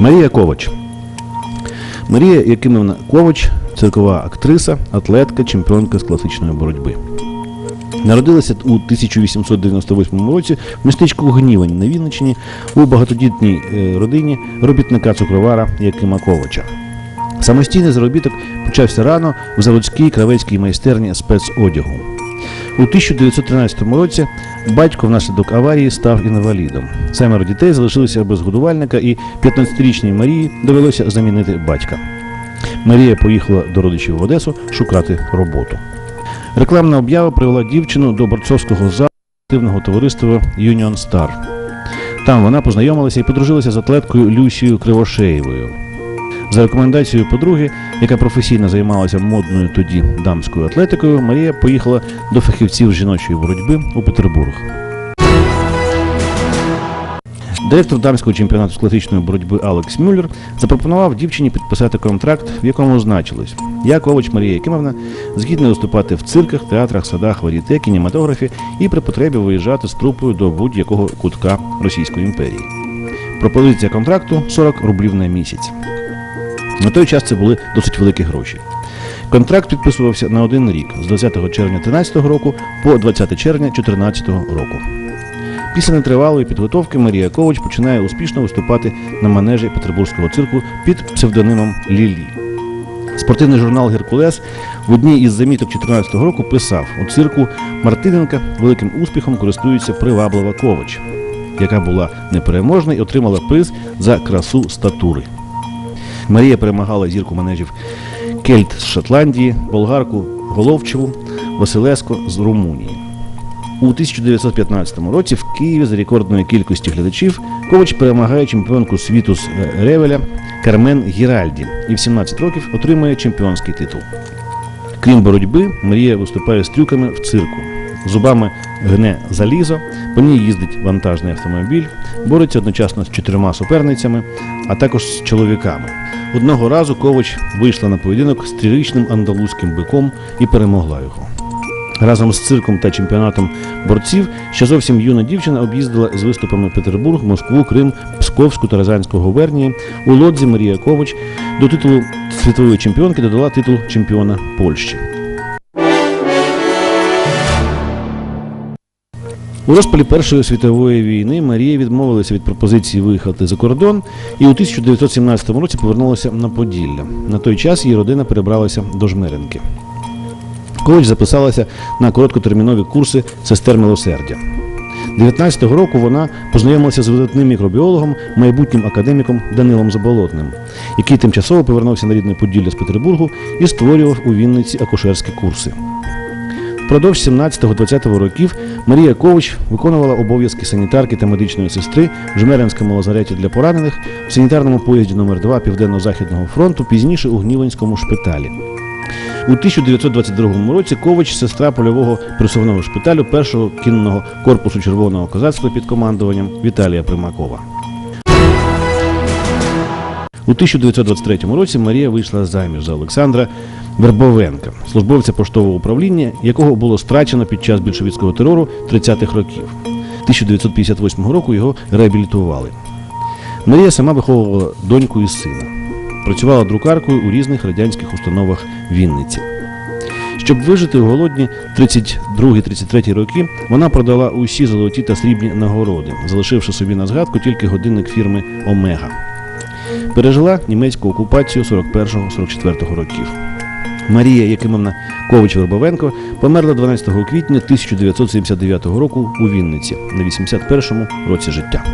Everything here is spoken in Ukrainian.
Марія Ковач. Марія Якимівна Ковач циркова актриса, атлетка, чемпіонка з класичної боротьби. Народилася у 1898 році в містечку Гнівань на Вінниччині у багатодітній е, родині робітника цукровара Якима Ковача. Самостійний заробіток почався рано в заводській кравецькій майстерні спецодягу. У 1913 році батько внаслідок аварії став інвалідом. Семеро дітей залишилися без годувальника, і 15-річній Марії довелося замінити батька. Марія поїхала до родичів в Одесу шукати роботу. Рекламна об'ява привела дівчину до борцовського залу спортивного товариства Union Star. Там вона познайомилася і подружилася з атлеткою Люсією Кривошеєвою. За рекомендацією подруги, яка професійно займалася модною тоді дамською атлетикою, Марія поїхала до фахівців жіночої боротьби у Петербург. Директор дамського чемпіонату з класичної боротьби Алекс Мюллер запропонував дівчині підписати контракт, в якому значилось Я Ковач Марія Якимовна згідна виступати в цирках, театрах, садах, варіте, кінематографі і при потребі виїжджати з трупою до будь-якого кутка Російської імперії. Пропозиція контракту 40 рублів на місяць. На той час це були досить великі гроші. Контракт підписувався на один рік з 20 червня 2013 року по 20 червня 2014 року. Після нетривалої підготовки Марія Ковач починає успішно виступати на манежі Петербурзького цирку під псевдонимом Лілі. Спортивний журнал Геркулес в одній із заміток 2014 року писав: у цирку Мартиненка великим успіхом користується приваблива Ковач, яка була непереможна і отримала приз за красу статури. Марія перемагала зірку манежів Кельт з Шотландії, болгарку Головчеву, Василеско з Румунії. У 1915 році в Києві за рекордною кількістю глядачів Ковач перемагає чемпіонку світу з е, Ревеля Кармен Гіральді і в 17 років отримує чемпіонський титул. Крім боротьби, Марія виступає з трюками в цирку. Зубами гне залізо, по ній їздить вантажний автомобіль, бореться одночасно з чотирма суперницями, а також з чоловіками. Одного разу Ковач вийшла на поєдинок з трирічним андалузьким биком і перемогла його. Разом з цирком та чемпіонатом борців ще зовсім юна дівчина об'їздила з виступами Петербург, Москву, Крим, Псковську та Рязанську губернії. У лодзі Марія Ковач до титулу світової чемпіонки додала титул чемпіона Польщі. У розпалі Першої світової війни Марія відмовилася від пропозиції виїхати за кордон і у 1917 році повернулася на Поділля. На той час її родина перебралася до Жмеринки. Ковач записалася на короткотермінові курси сестер милосердя. 19-го року вона познайомилася з видатним мікробіологом, майбутнім академіком Данилом Заболотним, який тимчасово повернувся на рідне Поділля з Петербургу і створював у Вінниці акушерські курси. Впродовж 17-20 років Марія Ковач виконувала обов'язки санітарки та медичної сестри в Жмеринському лазареті для поранених, в санітарному поїзді номер 2 Південно-Західного фронту, пізніше у Гнівенському шпиталі. У 1922 році Ковач, сестра польового присувного шпиталю першого кінного корпусу Червоного козацтва під командуванням Віталія Примакова. У 1923 році Марія вийшла заміж за Олександра Вербовенка, службовця поштового управління, якого було страчено під час більшовицького терору 30-х років. 1958 року його реабілітували. Марія сама виховувала доньку і сина. Працювала друкаркою у різних радянських установах Вінниці. Щоб вижити у голодні 32-33 роки, вона продала усі золоті та срібні нагороди, залишивши собі на згадку тільки годинник фірми Омега пережила німецьку окупацію 41-44 років. Марія Якимовна Ковач-Вербовенко померла 12 квітня 1979 року у Вінниці на 81-му році життя.